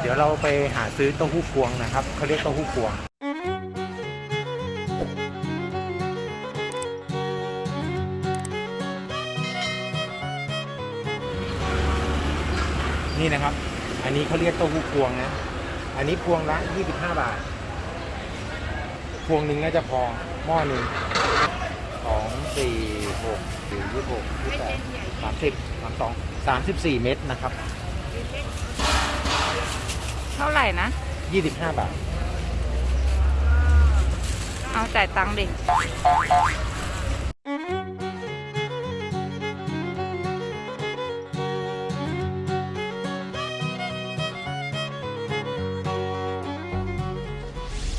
เดี๋ยวเราไปหาซื้อเต้าหู้พวงนะครับเขาเรียกเต้าหู้พวง นี่นะครับ อันนี้เขาเรียกเต้าหู้พวงนะ อันนี้พวงละ 25 บาท พวงหนึ่งน่าจะพอหม้อหนึ่งสองสี่หกสี่ยี่สิบหกยี่สิบแปดสามสิบสามสองสามสิบสี่เม็ดนะครับ ท่าไหร่นะยี่สิบห้าบาท เอาจ่ายตังค์ดิ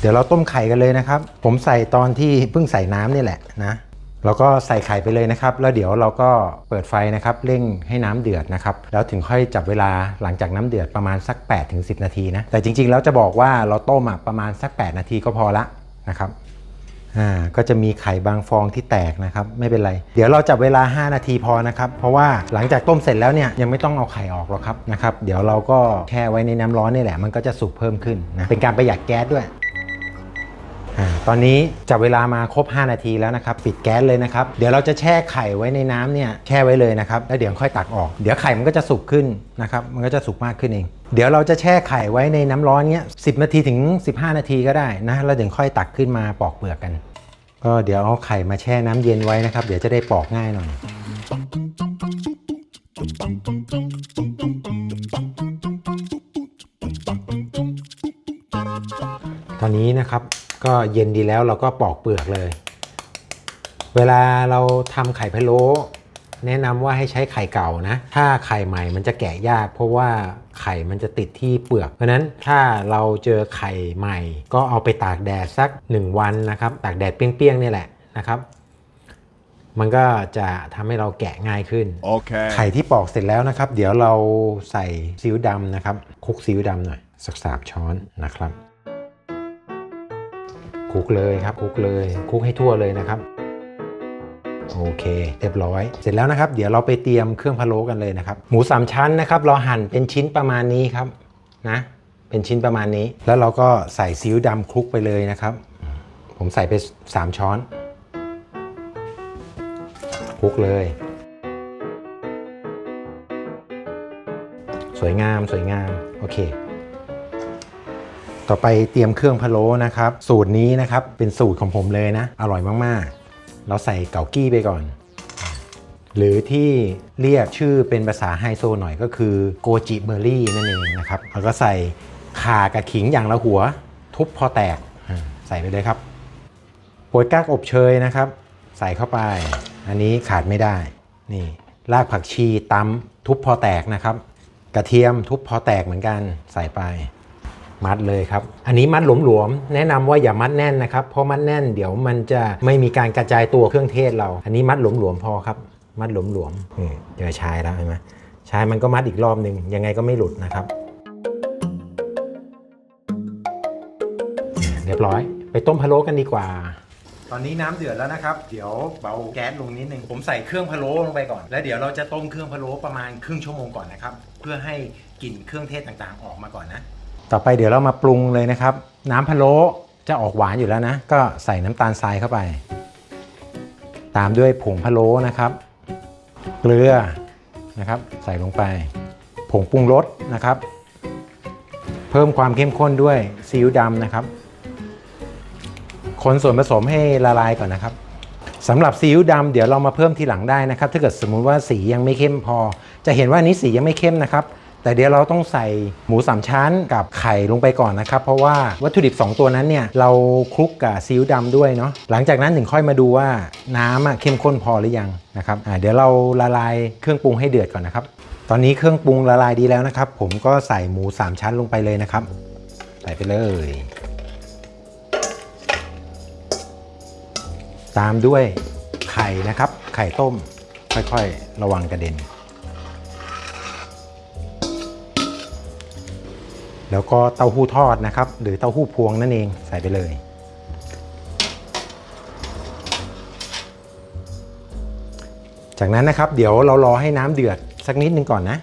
เดี๋ยวเราต้มไข่กันเลยนะครับ ผมใส่ตอนที่เพิ่งใส่น้ำนี่แหละนะ แล้วก็ใส่ไข่ไปเลยนะครับ แล้วเดี๋ยวเราก็เปิดไฟนะครับเร่งให้น้ำเดือดนะครับ แล้วถึงค่อยจับเวลาหลังจากน้ำเดือดประมาณสัก8ถึง10 นาทีนะ แต่จริงๆแล้วจะบอกว่าเราต้มประมาณสัก 8 นาทีก็พอละนะครับอ่าก็จะมีไข่บางฟองที่แตกนะครับ ไม่เป็นไร เดี๋ยวเราจับเวลา 5 นาทีพอนะครับ เพราะว่าหลังจากต้มเสร็จแล้วเนี่ยยังไม่ต้องเอาไข่ออกหรอกครับนะครับ เดี๋ยวเราก็แช่ไว้ในน้ำร้อนนี่แหละ มันก็จะสุกเพิ่มขึ้นนะเป็นการประหยัดแก๊สด้วย ตอนนี้จับเวลามาครบ 5 นาทีแล้วนะครับ ปิดแก๊สเลยนะครับ เดี๋ยวเราจะแช่ไข่ไว้ในน้ำเนี่ยแช่ไว้เลยนะครับ แล้วเดี๋ยวค่อยตักออก เดี๋ยวไข่มันก็จะสุกขึ้นนะครับ มันก็จะสุกมากขึ้นเอง เดี๋ยวเราจะแช่ไข่ไว้ในน้ำร้อนเนี้ยสินาทีถึง 15 นาทีก็ได้นะ แล้วเดี๋ยวค่อยตักขึ้นมาปอกเปลือกกัน ก็เดี๋ยวเอาไข่มาแช่น้ำเย็นไว้นะครับ เดี๋ยวจะได้ปอกง่ายหน่อยตอนนี้นะครับ ก็เย็นดีแล้วเราก็ปอกเปลือกเลย เวลาเราทำไข่พะโล้แนะนำว่าให้ใช้ไข่เก่านะ ถ้าไข่ใหม่มันจะแกะยาก เพราะว่าไข่มันจะติดที่เปลือก เพราะฉะนั้นถ้าเราเจอไข่ใหม่ ก็เอาไปตากแดดสัก 1 วันนะครับ ตากแดดเปรี้ยงๆนี่แหละนะครับ มันก็จะทำให้เราแกะง่ายขึ้น Okay. ไข่ที่ปอกเสร็จแล้วนะครับ เดี๋ยวเราใส่ซีอิ๊วดำนะครับคลุกซีอิ๊วดำหน่อย สักสามช้อนนะครับ คลุกเลยครับคลุกเลยคลุกให้ทั่วเลยนะครับโอเค เรียบร้อย เสร็จแล้วนะครับ เดี๋ยวเราไปเตรียมเครื่องพะโล้กันเลยนะครับ หมูสามชั้นนะครับ เราหั่นเป็นชิ้นประมาณนี้ครับนะ เป็นชิ้นประมาณนี้ แล้วเราก็ใส่ซีอิ๊วดำคลุกไปเลยนะครับ ผมใส่ไปสามช้อนคลุกเลย สวยงามสวยงาม โอเค ต่อไปเตรียมเครื่องพะโล้นะครับ สูตรนี้นะครับเป็นสูตรของผมเลยนะ อร่อยมากๆ เราใส่เกากี้ไปก่อน หรือที่เรียกชื่อเป็นภาษาไฮโซหน่อยก็คือโกจิเบอร์รี่นั่นเองนะครับแล้วก็ใส่ข่ากับขิงอย่างละหัว ทุบพอแตกใส่ไปเลยครับโปรยกากอบเชยนะครับ ใส่เข้าไป อันนี้ขาดไม่ได้นี่รากผักชีตำทุบพอแตกนะครับ กระเทียมทุบพอแตกเหมือนกันใส่ไป มัดเลยครับ อันนี้มัดหลวมๆ แนะนำว่าอย่ามัดแน่นนะครับ เพราะมัดแน่นเดี๋ยวมันจะไม่มีการกระจายตัวเครื่องเทศเรา อันนี้มัดหลวมๆพอครับ มัดหลวมๆนี่เจอชายแล้วเห็นไหมชายมันก็มัดอีกรอบหนึ่งยังไงก็ไม่หลุดนะครับ เรียบร้อย ไปต้มพะโล้กันดีกว่าตอนนี้น้ำเดือดแล้วนะครับ เดี๋ยวเบาแก๊สลงนิดนึง ผมใส่เครื่องพะโล้ลงไปก่อน แล้วเดี๋ยวเราจะต้มเครื่องพะโล้ประมาณครึ่งชั่วโมงก่อนนะครับ เพื่อให้กลิ่นเครื่องเทศต่างๆ ออกมาก่อนนะ ต่อไปเดี๋ยวเรามาปรุงเลยนะครับ น้ำพะโล้จะออกหวานอยู่แล้วนะ ก็ใส่น้ำตาลทรายเข้าไป ตามด้วยผงพะโล้นะครับ เกลือนะครับ ใส่ลงไป ผงปรุงรสนะครับ เพิ่มความเข้มข้นด้วยซีอิ๊วดำนะครับ คนส่วนผสมให้ละลายก่อนนะครับสำหรับซีอิ๊วดำเดี๋ยวเรามาเพิ่มทีหลังได้นะครับ ถ้าเกิดสมมุติว่าสียังไม่เข้มพอ จะเห็นว่านนี้สียังไม่เข้มนะครับ แต่เดี๋ยวเราต้องใส่หมูสามชั้นกับไข่ลงไปก่อนนะครับ เพราะว่าวัตถุดิบ 2 ตัวนั้นเนี่ยเราคลุกกับซีอิ๊วดำด้วยเนาะหลังจากนั้นถึงค่อยมาดูว่าน้ำอะเข้มข้นพอหรือยังนะครับเดี๋ยวเราละลายเครื่องปรุงให้เดือดก่อนนะครับ ตอนนี้เครื่องปรุงละลายดีแล้วนะครับ ผมก็ใส่หมูสามชั้นลงไปเลยนะครับ ใส่ไปเลย ตามด้วยไข่นะครับ ไข่ต้มค่อยๆ ระวังกระเด็น แล้วก็เต้าหู้ทอดนะครับ หรือเต้าหู้พวงนั่นเองใส่ไปเลย จากนั้นนะครับเดี๋ยวเรารอให้น้ำเดือดสักนิดนึงก่อนนะ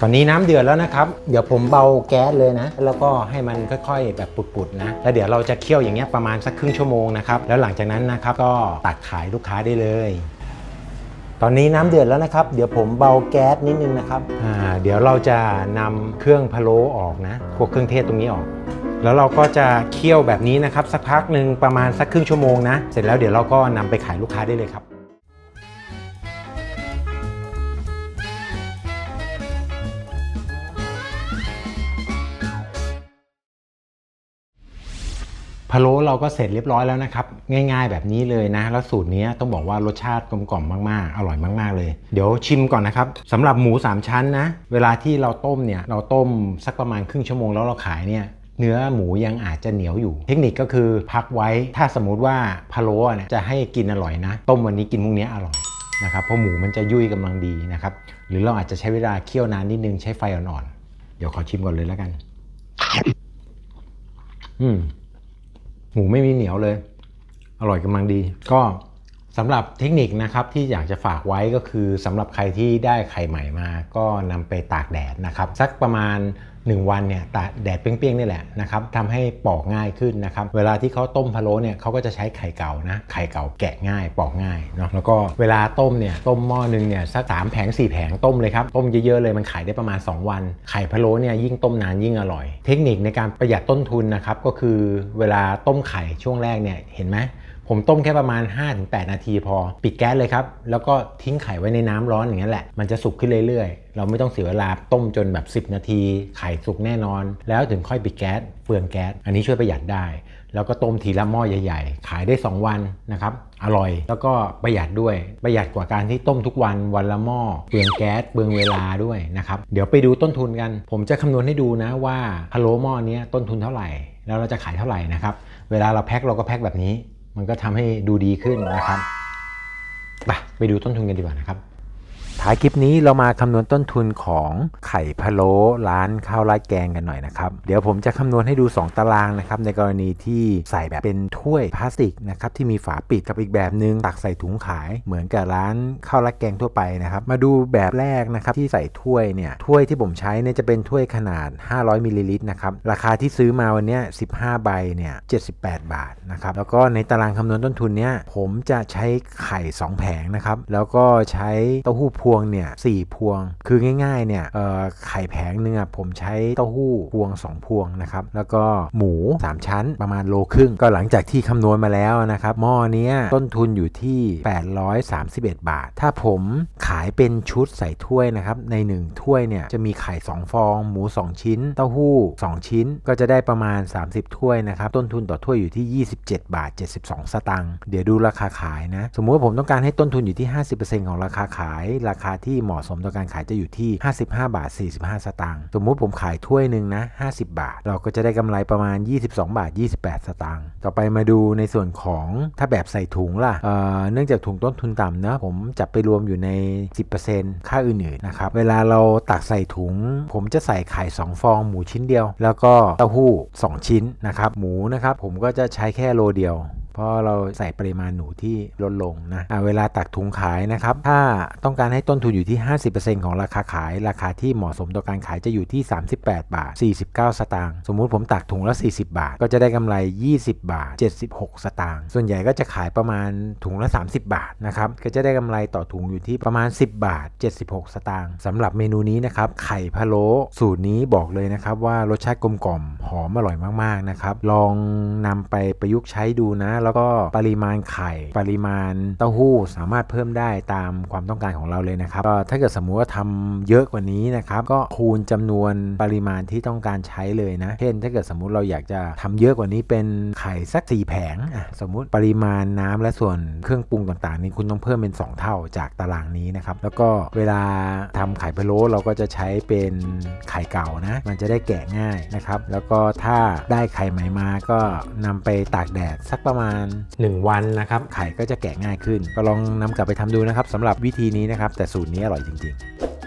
ตอนนี้น้ำเดือดแล้วนะครับ เดี๋ยวผมเบาแก๊สเลยนะ แล้วก็ให้มันค่อย ๆ แบบปุดๆนะ แล้วเดี๋ยวเราจะเคี่ยวอย่างเงี้ยประมาณสักครึ่งชั่วโมงนะครับ แล้วหลังจากนั้นนะครับก็ตักขายลูกค้าได้เลย ตอนนี้น้ำเดือดแล้วนะครับ เดี๋ยวผมเบาแก๊สนิดนึงนะครับอ่าเดี๋ยวเราจะนำเครื่องพะโล้ออกนะพวกเครื่องเทศตรงนี้ออก แล้วเราก็จะเคี่ยวแบบนี้นะครับ สักพักหนึ่งประมาณสักครึ่งชั่วโมงนะ เสร็จแล้วเดี๋ยวเราก็นำไปขายลูกค้าได้เลยครับ พะโล้เราก็เสร็จเรียบร้อยแล้วนะครับ ง่ายๆแบบนี้เลยนะ แล้วสูตรนี้ต้องบอกว่ารสชาติกลมกล่อมมากๆ อร่อยมากๆเลย เดี๋ยวชิมก่อนนะครับสำหรับหมู 3 ชั้นนะ เวลาที่เราต้มเนี่ยเราต้มสักประมาณครึ่งชั่วโมงแล้วเราขายเนี่ยเนื้อหมูยังอาจจะเหนียวอยู่ เทคนิคก็คือพักไว้ถ้าสมมุติว่าพะโล้เนี่ยจะให้กินอร่อยนะ ต้มวันนี้กินพรุ่งนี้อร่อยนะครับเพราะหมูมันจะยุ่ยกำลังดีนะครับหรือเราอาจจะใช้เวลาเคี่ยวนานนิดนึงใช้ไฟอ่อนๆเดี๋ยวขอชิมก่อนเลยแล้วกัน อืม หมูไม่มีเหนียวเลย อร่อยกำลังดี ก็ สำหรับเทคนิคนะครับที่อยากจะฝากไว้ก็คือสำหรับใครที่ได้ไข่ใหม่มา ก็นำไปตากแดดนะครับสักประมาณ 1 วันเนี่ยตากแดดเปรี้ยงๆนี่แหละนะครับทำให้ปอกง่ายขึ้นนะครับเวลาที่เขาต้มพะโล้เนี่ยเขาก็จะใช้ไข่เก่านะไข่เก่าแกะง่ายปอกง่ายเนาะแล้วก็เวลาต้มเนี่ยต้มหม้อนึงเนี่ยสักสามแผงสี่แผงต้มเลยครับต้มเยอะๆเลยมันขายได้ประมาณ 2 วัน ไข่พะโล้เนี่ยยิ่งต้มนานยิ่งอร่อย เทคนิคในการประหยัดต้นทุนนะครับก็คือเวลาต้มไข่ช่วงแรกเนี่ยเห็นไหม ผมต้มแค่ประมาณ 5-8 นาทีพอ ปิดแก๊สเลยครับ แล้วก็ทิ้งไข่ไว้ในน้ำร้อนอย่างนั้นแหละ มันจะสุกขึ้นเรื่อยๆ เราไม่ต้องเสียเวลาต้มจนแบบ 10 นาที ไข่สุกแน่นอน แล้วถึงค่อยปิดแก๊สเฟืองแก๊ส อันนี้ช่วยประหยัดได้ แล้วก็ต้มทีละหม้อใหญ่ๆ ขายได้ 2 วันนะครับ อร่อย แล้วก็ประหยัดด้วย ประหยัดกว่าการที่ต้มทุกวันวันละหม้อ เปลืองแก๊ส เปลืองเวลาด้วยนะครับ เดี๋ยวไปดูต้นทุนกัน ผมจะคำนวณให้ดูนะว่าพะโล้หม้อนี้ต้นทุนเท่าไหร่ แล้วเราจะขายเท่าไหร่นะครับ เวลาเราแพ็คเราก็แพ็คแบบนี้ มันก็ทำให้ดูดีขึ้นนะครับ ไปไปดูต้นทุนกันดีกว่านะครับ ท้ายคลิปนี้เรามาคำนวณต้นทุนของไข่พะโล้ร้านข้าวราดแกงกันหน่อยนะครับ เดี๋ยวผมจะคำนวณให้ดู 2 ตารางนะครับในกรณีที่ใส่แบบเป็นถ้วยพลาสติกนะครับที่มีฝาปิดกับอีกแบบหนึงตักใส่ถุงขายเหมือนกับร้านข้าวราดแกงทั่วไปนะครับ มาดูแบบแรกนะครับที่ใส่ถ้วยเนี่ยถ้วยที่ผมใช้เนี่ยจะเป็นถ้วยขนาด 500มิลลิลิตรนะครับราคาที่ซื้อมาวันนี้15 ใบเนี่ย78 บาทนะครับแล้วก็ในตารางคำนวณต้นทุนเนี้ยผมจะใช้ไข่ 2 แผงนะครับแล้วก็ใช้เต้าหู้พวงเนี่ยสี่พวง คือง่ายๆเนี่ยไข่แผงหนึ่งอะผมใช้เต้าหู้พวง 2 พวงนะครับ แล้วก็หมู 3 ชั้นประมาณโลครึ่ง ก็หลังจากที่คำนวณมาแล้วนะครับ หม้อเนี้ยต้นทุนอยู่ที่ 831 บาท ถ้าผมขายเป็นชุดใส่ถ้วยนะครับ ใน 1 ถ้วยเนี่ยจะมีไข่ 2 ฟอง หมู 2 ชิ้น เต้าหู้ 2 ชิ้น ก็จะได้ประมาณ 30 ถ้วยนะครับ ต้นทุนต่อถ้วยอยู่ที่ 27 บาท 72 สตางค์ เดี๋ยวดูราคาขายนะ สมมุติว่าผมต้องการให้ต้นทุนอยู่ที่ 50%ของราคาขายราคาที่เหมาะสมต่อการขายจะอยู่ที่ 55 บาท 45 สตางค์สมมุติผมขายถ้วยหนึ่งนะ 50 บาท เราก็จะได้กำไรประมาณ 22 บาท 28 สตางค์ต่อไปมาดูในส่วนของถ้าแบบใส่ถุงล่ะเเนื่องจากถุงต้นทุนต่ำนะผมจับไปรวมอยู่ใน 10%ค่าอื่นๆนะครับเวลาเราตักใส่ถุง ผมจะใส่ไข่2ฟองหมูชิ้นเดียว แล้วก็เต้าหู้ 2 ชิ้นนะครับหมูนะครับผมก็จะใช้แค่โลเดียว เพราะเราใส่ปริมาณหนูที่ลดลงนะะเวลาตักถุงขายนะครับ ถ้าต้องการให้ต้นทุนอยู่ที่ 50%ของราคาขาย ราคาที่เหมาะสมต่อการขายจะอยู่ที่ 38 บาท 49 สตางค์ สมมุติผมตักถุงละ 40 บาท ก็จะได้กำไร 20 บาท 76 สตางค์ ส่วนใหญ่ก็จะขายประมาณถุงละ 30 บาทนะครับ ก็จะได้กำไรต่อถุงอยู่ที่ประมาณ 10 บาท 76 สตางค์สำหรับเมนูนี้นะครับ ไข่พะโล้สูตรนี้บอกเลยนะครับว่ารสชาติกลมกล่อมหอมอร่อยมากๆนะครับ ลองนำไปประยุกต์ใช้ดูนะแล้วก็ปริมาณไข่ ปริมาณเต้าหู้สามารถเพิ่มได้ตามความต้องการของเราเลยนะครับก็ถ้าเกิดสมมุติว่าทำเยอะกว่านี้นะครับก็คูณจำนวนปริมาณที่ต้องการใช้เลยนะ เช่น ถ้าเกิดสมมุติเราอยากจะทำเยอะกว่านี้เป็นไข่สักสี่แผงอะสมมุติปริมาณน้ำและส่วนเครื่องปรุงต่างๆ นี้คุณต้องเพิ่มเป็น 2 เท่าจากตารางนี้นะครับแล้วก็เวลาทำไข่พะโล้เราก็จะใช้เป็นไข่เก่านะ มันจะได้แกะง่ายนะครับ แล้วก็ถ้าได้ไข่ใหม่มาก็นำไปตากแดดสักประมาณ1 วันนะครับไข่ก็จะแกะง่ายขึ้น ก็ลองนำกลับไปทำดูนะครับสำหรับวิธีนี้นะครับแต่สูตรนี้อร่อยจริง ๆ